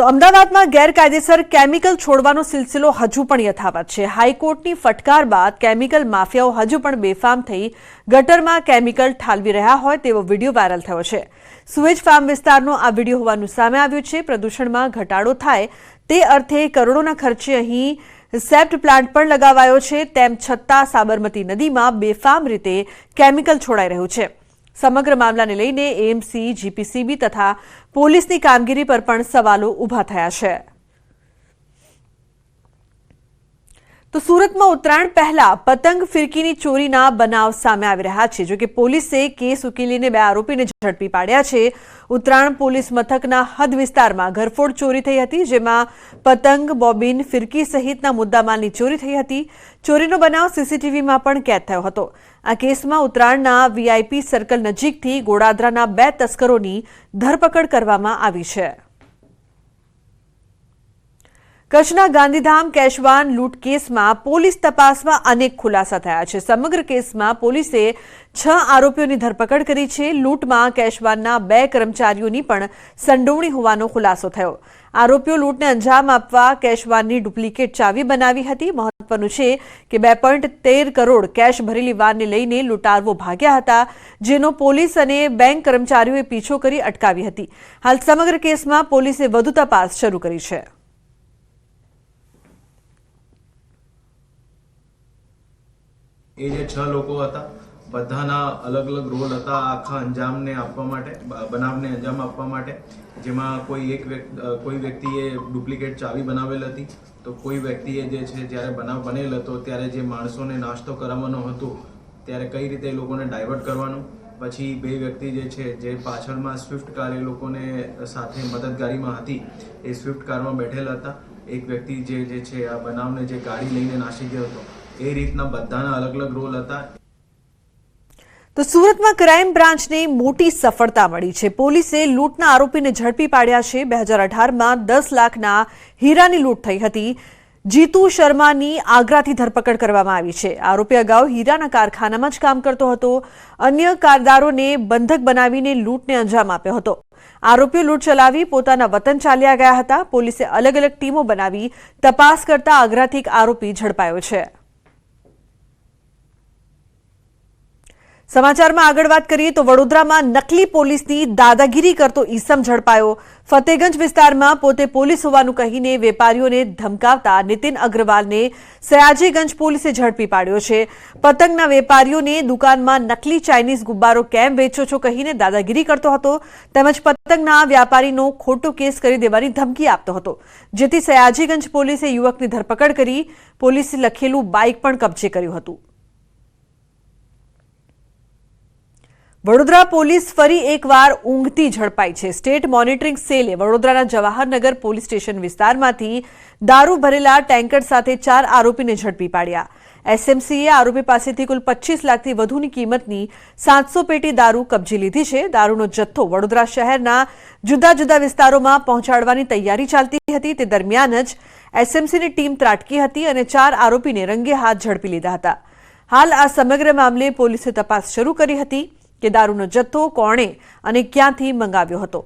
તો અમદાવાદમાં ગેરકાયદેસર કેમિકલ છોડવાનો સિલસિલો હજુ પણ યથાવત છે. હાઈકોર્ટની ફટકાર બાદ કેમિકલ માફિયાઓ હજુ પણ બેફામ થઈ ગટરમાં કેમિકલ ઠાલવી રહ્યા હોય તેવો વીડિયો વાયરલ થયો છે. સુએજ ફાર્મ વિસ્તારનો આ વીડિયો હોવાનું સામે આવ્યું છે. પ્રદૂષણમાં ઘટાડો થાય તે અર્થે કરોડોના ખર્ચે અહીં સેપ્ટ પ્લાન્ટ પણ લગાવાયો છે. તેમ છતાં સાબરમતી નદીમાં બેફામ રીતે કેમિકલ છોડાઈ રહ્યું છે. સમગ્ર મામલાને લઈને એએમસી જીપીસીબી તથા પોલીસની કામગીરી પર પણ સવાલો ઊભા થયા છે. તો સુરતમાં ઉત્તરાયણ પહેલા પતંગ ફિરકીની ચોરીના બનાવ સામે આવી રહ્યા છે. જોકે પોલીસે કેસ ઉકેલીને બે આરોપીને ઝડપી પાડ્યા છે. ઉત્તરાયણ પોલીસ મથકના હદ વિસ્તારમાં ઘરફોડ ચોરી થઈ હતી, જેમાં પતંગ, બોબિન, ફિરકી સહિતના મુદ્દામાલની ચોરી થઈ હતી. ચોરીનો બનાવ સીસીટીવીમાં પણ કેદ થયો હતો. આ કેસમાં ઉત્તરાયણના વીઆઈપી સર્કલ નજીકથી ગોડાદરાના બે તસ્કરોની ધરપકડ કરવામાં આવી છે. કચ્છના ગાંધીધામ કેશવાન લૂંટ કેસમાં પોલીસ તપાસમાં અનેક ખુલાસા થયા છે. સમગ્ર કેસમાં પોલીસે છ આરોપીઓની ધરપકડ કરી છે. લૂંટમાં કેશવાનના બે કર્મચારીઓની પણ સંડોવણી હોવાનો ખુલાસો થયો. આરોપીઓ લૂંટને અંજામ આપવા કેશવાનની ડુપ્લિકેટ ચાવી બનાવી હતી. મહત્વનું છે કે બે પોઈન્ટ તેર કરોડ કેશ ભરેલી વાનને લઈને લૂંટારવો ભાગ્યા હતા, જેનો પોલીસ અને બેંક કર્મચારીઓએ પીછો કરી અટકાવી હતી. હાલ સમગ્ર કેસમાં પોલીસે વધુ તપાસ શરૂ કરી છે. એ જે છ લોકો હતા, બધાના અલગ અલગ રોલ હતા આખા અંજામને આપવા માટે બનાવને અંજામ આપવા માટે. જેમાં કોઈ એક કોઈ વ્યક્તિએ ડુપ્લિકેટ ચાવી બનાવેલ હતી. તો કોઈ વ્યક્તિએ જે છે, જ્યારે બનાવ બનેલ હતો, ત્યારે જે માણસોને નાસ્તો કરાવવાનો હતો, ત્યારે કઈ રીતે એ લોકોને ડાયવર્ટ કરવાનું? પછી બે વ્યક્તિ જે છે, જે પાછળમાં સ્વિફ્ટ કાર એ લોકોને સાથે મદદગારીમાં હતી, એ સ્વિફ્ટ કારમાં બેઠેલા હતા. એક વ્યક્તિ જે જે છે, આ બનાવને જે ગાડી લઈને નાસી ગયો હતો એ રીતના બધાના અલગ અલગ રોલ હતા. તો સુરતમાં ક્રાઇમ બ્રાન્ચને મોટી સફળતા મળી છે. પોલીસે લૂંટના આરોપીને ઝડપી પાડ્યા છે. બે હજાર અઢારમાં દસ લાખના હીરાની લૂંટ થઈ હતી. જીતુ શર્માની આગ્રાથી ધરપકડ કરવામાં આવી છે. આરોપી અગાઉ હીરાના કારખાનામાં જ કામ કરતો હતો. અન્ય કારદારોને બંધક બનાવીને લૂંટને અંજામ આપ્યો હતો. આરોપીઓ લૂંટ ચલાવી પોતાના વતન ચાલ્યા ગયા હતા. પોલીસે અલગ અલગ ટીમો બનાવી તપાસ કરતા આગ્રાથી એક આરોપી ઝડપાયો છે. સમાચારમાં આગળ વાત કરીએ તો વડોદરામાં નકલી પોલીસની દાદાગીરી કરતો ઈસમ ઝડપાયો. ફતેગંજ વિસ્તારમાં પોતે પોલીસ હોવાનું કહીને વેપારીઓને ધમકાવતા નીતિન અગ્રવાલને સયાજીગંજ પોલીસે ઝડપી પાડ્યો છે. પતંગના વેપારીઓને દુકાનમાં નકલી ચાઇનીઝ ગુબ્બારો કેમ વેચો છો કહીને દાદાગીરી કરતો હતો. તેમજ પતંગના વ્યાપારીનો ખોટો કેસ કરી દેવાની ધમકી આપતો હતો. જેથી સયાજીગંજ પોલીસે યુવકની ધરપકડ કરી પોલીસે લખેલું બાઇક પણ કબજે કર્યું હતું. વડોદરા પોલીસ ફરી એકવાર ઊંઘતી ઝડપાઈ છે. સ્ટેટ મોનિટરિંગ સેલે વડોદરાના જવાહરનગર પોલીસ સ્ટેશન વિસ્તારમાંથી દારૂ ભરેલા ટેન્કર સાથે ચાર આરોપીને ઝડપી પાડ્યા. એસએમસીએ આરોપી પાસેથી કુલ પચીસ લાખથી વધુની કિંમતની સાતસો પેટી દારૂ કબજે લીધી છે. દારૂનો જથ્થો વડોદરા શહેરના જુદા જુદા વિસ્તારોમાં પહોંચાડવાની તૈયારી ચાલતી હતી. તે દરમિયાન જ એસએમસીની ટીમ ત્રાટકી હતી અને ચાર આરોપીને રંગે હાથ ઝડપી લીધા હતા. હાલ આ સમગ્ર મામલે પોલીસે તપાસ શરૂ કરી હતી. કે દારૂનો જથ્થો કોણે અને ક્યાંથી મંગાવ્યો હતો?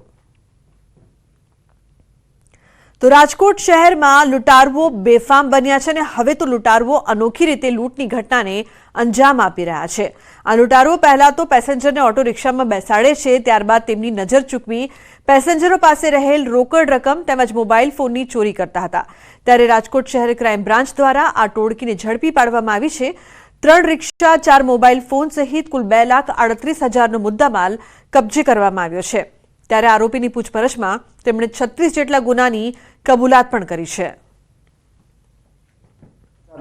તો રાજકોટ શહેરમાં લૂંટારવો બેફામ બન્યા છે અને હવે તો લૂંટારવો અનોખી રીતે લૂંટની ઘટનાને અંજામ આપી રહ્યા છે. આ લૂંટારવો પહેલા તો પેસેન્જરને ઓટો રિક્ષામાં બેસાડે છે, ત્યારબાદ તેમની નજર ચૂકવી પેસેન્જરો પાસે રહેલ રોકડ રકમ તેમજ મોબાઈલ ફોનની ચોરી કરતા હતા. ત્યારે રાજકોટ શહેર ક્રાઇમ બ્રાન્ચ દ્વારા આ ટોળકીને ઝડપી પાડવામાં આવી છે. ત્રણ રિક્ષા, ચાર મોબાઈલ ફોન સહિત કુલ બે લાખ આડત્રીસ હજારનો મુદ્દામાલ કબજે કરવામાં આવ્યો છે. ત્યારે આરોપીની પૂછપરછમાં તેમણે છત્રીસ જેટલા ગુનાની કબૂલાત પણ કરી છે.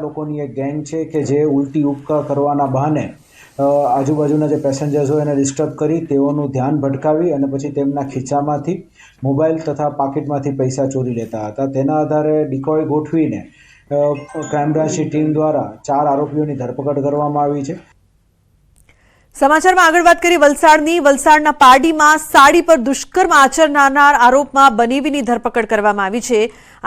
લોકોની એક ગેંગ છે કે જે ઉલટી ઉપકા કરવાના બહાને આજુબાજુના જે પેસેન્જર્સ હોય એને ડિસ્ટર્બ કરી, તેઓનું ધ્યાન ભટકાવી અને પછી તેમના ખીચામાંથી, મોબાઈલ તથા પાકીટમાંથી પૈસા ચોરી લેતા હતા. તેના આધારે ડિકોય ગોઠવીને ક્રાઇમ બ્રાન્ચની ટીમ દ્વારા ચાર આરોપીઓની ધરપકડ કરવામાં આવી છે. સમાચારમાં આગળ વાત કરીએ વલસાડની. વલસાડના પારડીમાં સાડી પર દુષ્કર્મ આચરનાર આરોપમાં બનેવીની ધરપકડ કરવામાં આવી છે.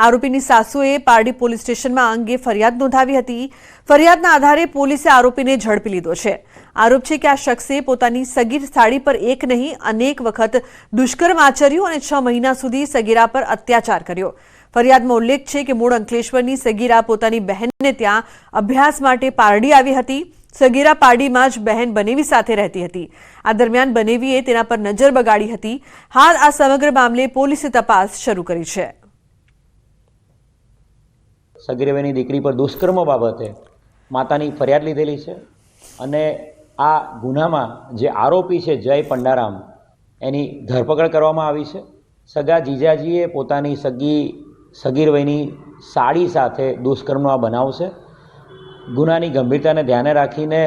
આરોપીની સાસુએ પારડી પોલીસ સ્ટેશનમાં અંગે ફરિયાદ નોંધાવી હતી. ફરિયાદના આધારે પોલીસે આરોપીને ઝડપી લીધો છે. આરોપ છે કે આ શખ્સે પોતાની સગીર સાડી પર એક નહીં, અનેક વખત દુષ્કર્મ આચર્યું અને છ મહિના સુધી સગીરા પર અત્યાચાર કર્યો. ફરિયાદમાં ઉલ્લેખ છે કે મૂળ અંકલેશ્વરની સગીરા પોતાની બહેનને ત્યાં અભ્યાસ માટે પારડી આવી હતી. સગીરા પારડીમાં જ બહેન બનેવી સાથે રહેતી હતી. આ દરમિયાન બનેવીએ તેના પર નજર બગાડી હતી. હાલ આ સમગ્ર મામલે પોલીસે તપાસ શરૂ કરી છે. સગીરવેની દીકરી પર દુષ્કર્મ બાબતે માતાની ફરિયાદ લીધેલી છે અને આ ગુનામાં જે આરોપી છે જય પંડારામ, એની ધરપકડ કરવામાં આવી છે. સગા જીજાજીએ પોતાની સગી સગીરવયની સાડી સાથે દુષ્કર્મનો આ બનાવ છે. ગુનાની ગંભીરતાને ધ્યાને રાખીને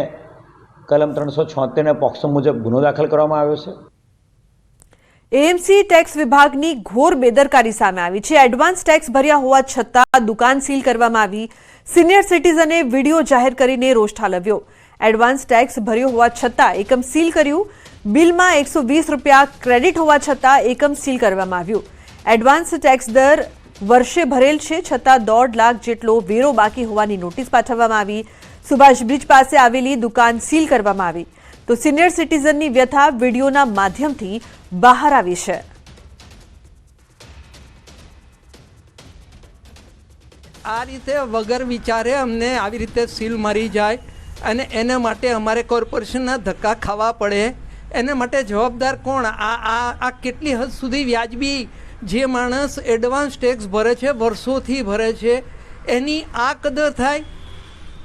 કલમ ત્રણસો છોતેરને પોક્સો મુજબ ગુનો દાખલ કરવામાં આવ્યો છે. એએમસી ટેક્સ વિભાગની ઘોર બેદરકારી સામે આવી છે. એડવાન્સ ટેક્સ ભર્યા હોવા છતાં દુકાન સીલ કરવામાં આવી. સિનિયર સિટીઝને વીડિયો જાહેર કરીને રોષ ઠાલવ્યો. એડવાન્સ ટેક્સ ભર્યો હોવા છતાં એકમ સીલ કર્યું. બિલમાં એકસો વીસ રૂપિયા ક્રેડિટ હોવા છતાં એકમ સીલ કરવામાં આવ્યું. એડવાન્સ ટેક્સ દર વર્ષે ભરેલ છે, છતાં દોઢ લાખ જેટલો વેરો બાકી હોવાની નોટિસ પાઠવવામાં આવી. સુભાષ બ્રિજ પાસે આવેલી દુકાન સીલ કરવામાં આવી. તો સિનિયર સિટીઝનની વ્યથા વિડીયોના માધ્યમથી બહાર આવી છે. આ રીતે વગર વિચારે અમને આવી રીતે સીલ મારી જાય અને એના માટે અમારે કોર્પોરેશનના ધક્કા ખાવા પડે. એને માટે જવાબદાર કોણ? આ આ આ કેટલી હદ સુધી વ્યાજબી? જે માણસ એડવાન્સ ટેક્સ ભરે છે, વર્ષોથી ભરે છે, એની આ કદર થાય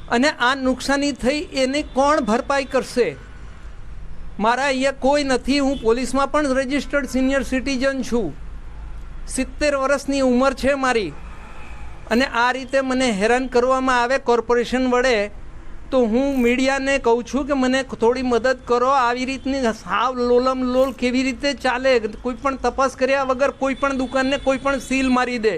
અને આ નુકસાની થઈ, એને કોણ ભરપાઈ કરશે? મારા અહીંયા કોઈ નથી, હું પોલીસમાં પણ રજિસ્ટર્ડ સિનિયર સિટીઝન છું. સિત્તેર વર્ષની ઉંમર છે મારી. અને આ રીતે મને હેરાન કરવામાં આવે કોર્પોરેશન વડે તો હું મીડિયાને કહું છું કે મને થોડી મદદ કરો, આવી રીતની સાવ લોલમ લોલ કેવી રીતે ચાલે? કોઈ પણ તપાસ કર્યા વગર કોઈ પણ દુકાનને કોઈ પણ સીલ મારી દે.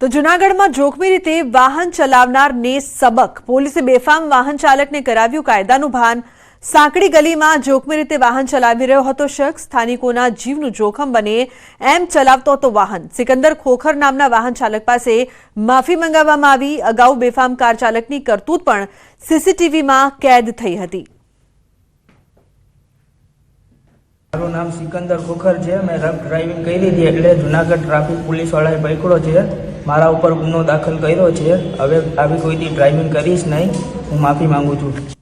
તો જૂનાગઢમાં જોખમી રીતે વાહન ચલાવનારને સબક. પોલીસે બેફામ વાહન ચાલકને કરાવ્યું કાયદાનું ભાન. સાંકડી ગલીમાં જોખમી રીતે વાહન ચલાવી રહ્યો હતો શખ્સ. સ્થાનિકોના જીવનું જોખમ બને એમ ચલાવતો હતો વાહન. સિકંદર ખોખર નામના વાહન ચાલક પાસે માફી મંગાવવામાં આવી. અગાઉ બેફામ કાર ચાલકની કરતૂત પણ સીસીટીવીમાં કેદ થઈ હતી. મારું નામ સિકંદર ખોખર છે. મેં રફ ડ્રાઇવિંગ કરી હતી એટલે જુનાગઢ ટ્રાફિક પોલીસવાળાએ પકડ્યો છે. મારા ઉપર ગુનો દાખલ કર્યો છે. હવે આવી કોઈથી ડ્રાઇવિંગ કરીશ નહીં. હું માફી માંગુ છું.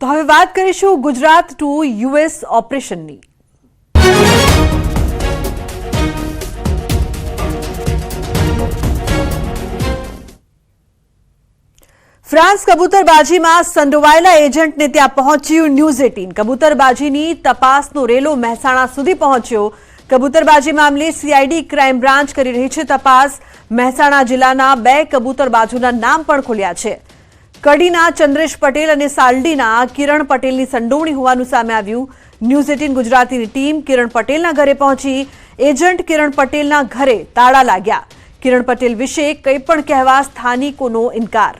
તો હવે વાત કરીશું ગુજરાત ટુ યુએસ ઓપરેશનની. ફ્રાન્સ કબૂતરબાજીમાં સંડોવાયેલા એજન્ટને ત્યાં પહોંચ્યું ન્યૂઝ એટીન. કબૂતરબાજીની તપાસનો રેલો મહેસાણા સુધી પહોંચ્યો. કબૂતરબાજી મામલે સીઆઈડી ક્રાઇમ બ્રાન્ચ કરી રહી છે તપાસ. મહેસાણા જિલ્લાના બે કબૂતરબાજોના નામ પણ ખુલ્યા છે. કડીના ચંદ્રેશ પટેલ અને સાલડીના કિરણ પટેલની સંડોવણી હોવાનું સામે આવ્યું. ન્યૂઝ એટીન ગુજરાતીની ટીમ કિરણ પટેલના ઘરે પહોંચી. એજન્ટ કિરણ પટેલના ઘરે તાળા લાગ્યા. કિરણ પટેલ વિશે કંઈ પણ કહેવા સ્થાનિકોનો ઇનકાર.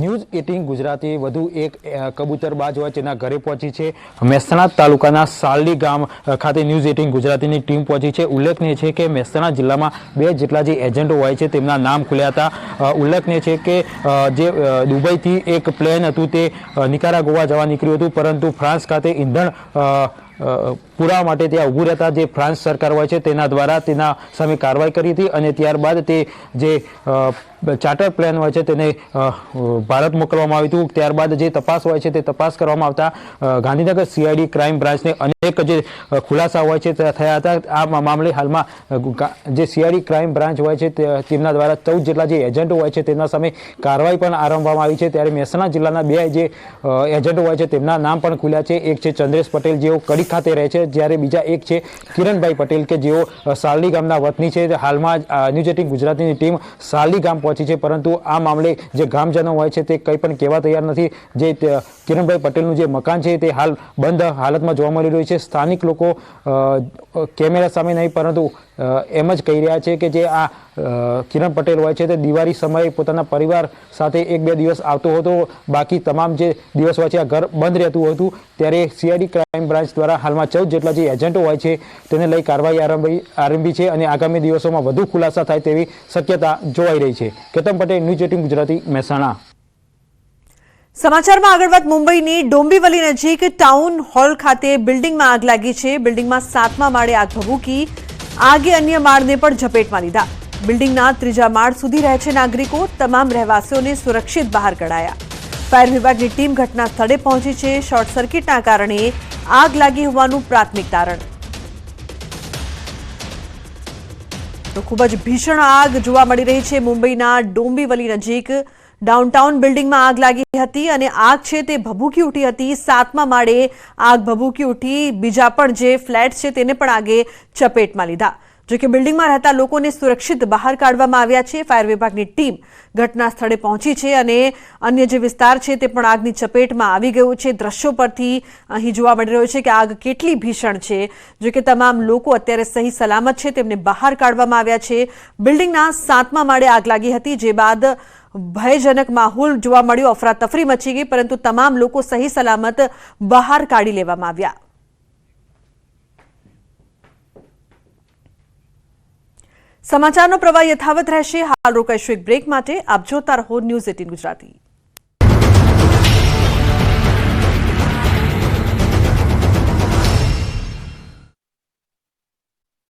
ન્યૂઝ એટીન ગુજરાતી વધુ એક કબૂતરબાજ હોય તેના ઘરે પહોંચી છે. મહેસાણા તાલુકાના સાલડી ગામ ખાતે ન્યૂઝ એટીન ગુજરાતીની ટીમ પહોંચી છે. ઉલ્લેખનીય છે કે મહેસાણા જિલ્લામાં બે જેટલા જે એજન્ટો હોય છે તેમના નામ ખુલ્યા હતા. ઉલ્લેખનીય છે કે જે દુબઈથી એક પ્લેન હતું તે નિકારા ગોવા જવા નીકળ્યું હતું, પરંતુ ફ્રાન્સ ખાતે ઈંધણ પુરાવા માટે ત્યાં ઊભું રહેતા જે ફ્રાન્સ સરકાર હોય છે, તેના દ્વારા તેના સામે કાર્યવાહી કરી હતી અને ત્યારબાદ તે જે ચાર્ટર પ્લેન હોય છે, તેને ભારત મોકલવામાં આવ્યું હતું. ત્યારબાદ જે તપાસ હોય છે, તે તપાસ કરવામાં આવતા ગાંધીનગર સીઆઈડી ક્રાઇમ બ્રાન્ચને અનેક જે ખુલાસા હોય છે થયા હતા. આ મામલે હાલમાં જે સીઆઈડી ક્રાઇમ બ્રાન્ચ હોય છે તેમના દ્વારા ચૌદ જેટલા જે એજન્ટો હોય છે, તેમના સામે કાર્યવાહી પણ આરંભવામાં આવી છે. ત્યારે મહેસાણા જિલ્લાના બે જે એજન્ટો હોય છે, તેમના નામ પણ ખુલ્યા છે. એક છે ચંદ્રેશ પટેલ, જેઓ કડી ખાતે રહે છે જ્યારે બીજા એક છે, કિરણભાઈ પટેલ, કે જેઓ સાલડી ગામના વતની છે, હાલમાં એટીન ગુજરાતીની ટીમ સાલડી ગામ પહોંચી છે, પરંતુ આ મામલે જે ગામજનો હોય છે, તે કંઈ પણ કહેવા તૈયાર નથી. જે કિરણભાઈ પટેલનું જે મકાન છે, તે હાલ બંધ હાલતમાં જોવા મળી રહ્યું છે. સ્થાનિક લોકો કેમેરા સામે નહીં, પરંતુ એમ જ કહી રહ્યા છે કે જે આ કિરણ પટેલ હોય છે, તે દિવાળી સમયે પોતાના પરિવાર સાથે એક બે દિવસ આવતો હતો. બાકી તમામ જે દિવસ હોય છે, આ ઘર બંધ રહેતું હતું. ત્યારે સીઆઈડી ક્રાઇમ બ્રાન્ચ દ્વારા હાલમાં ચૌદ જેટલા જે એજન્ટો હોય છે, તેને લઈ કાર્યવાહી આરંભી આરંભી છે અને આગામી દિવસોમાં વધુ ખુલાસા થાય તેવી શક્યતા જોવાઈ રહી છે. Ketan Patel, news eighteen Gujarati, Mehsana. સમાચારમાં આગળ વાત મુંબઈની ડોંબીવલી નજીક ટાઉન હોલ ખાતે બિલ્ડિંગમાં આગ લાગી છે. બિલ્ડિંગમાં સાતમા માળે આગ ભભૂકી આગે અન્ય માળને પણ ઝપેટમાં લીધા. બિલ્ડિંગના ત્રીજા માળ સુધી રહે છે નાગરિકો. તમામ રહેવાસીઓને સુરક્ષિત બહાર કઢાયા. ફાયર વિભાગની ટીમ ઘટના સ્થળે પહોંચી છે. શોર્ટ સર્કિટના કારણે આગ લાગી હોવાનું પ્રાથમિક તારણ. તો ખૂબ જ ભીષણ આગ જોવા મળી રહી છે. મુંબઈના ડોંબીવલી નજીક ડાઉનટાઉન બિલ્ડિંગમાં આગ લાગી હતી અને આગ છે તે ભભૂકી ઉઠી હતી. સાતમા માળે આગ ભભૂકી ઉઠી. બીજા પણ જે ફ્લેટ છે તેને પણ આગે ચપેટમાં લીધા. જો કે બિલ્ડિંગમાં રહેતા લોકોને સુરક્ષિત બહાર કાઢવામાં આવ્યા છે. ફાયર વિભાગની ટીમ ઘટના સ્થળે પહોંચી છે અને અન્ય જે વિસ્તાર છે તે પણ આગની ચપેટમાં આવી ગયો છે. દ્રશ્યો પરથી અહીં જોવા મળી રહ્યું છે કે આગ કેટલી ભીષણ છે. જો કે તમામ લોકો અત્યારે સહી સલામત છે, તેમને બહાર કાઢવામાં આવ્યા છે. બિલ્ડિંગના સાતમા માળે આગ લાગી હતી, જે બાદ ભયજનક માહોલ જોવા મળ્યો. અફરાતફરી મચી ગઈ, પરંતુ તમામ લોકો સહી સલામત બહાર કાઢી લેવામાં આવ્યા. સમાચારનો પ્રવાહ યથાવત રહેશે. હાલ રોકાઈશું એક બ્રેક માટે. આપ જોતા રહો ન્યૂઝ એટીન ગુજરાતી.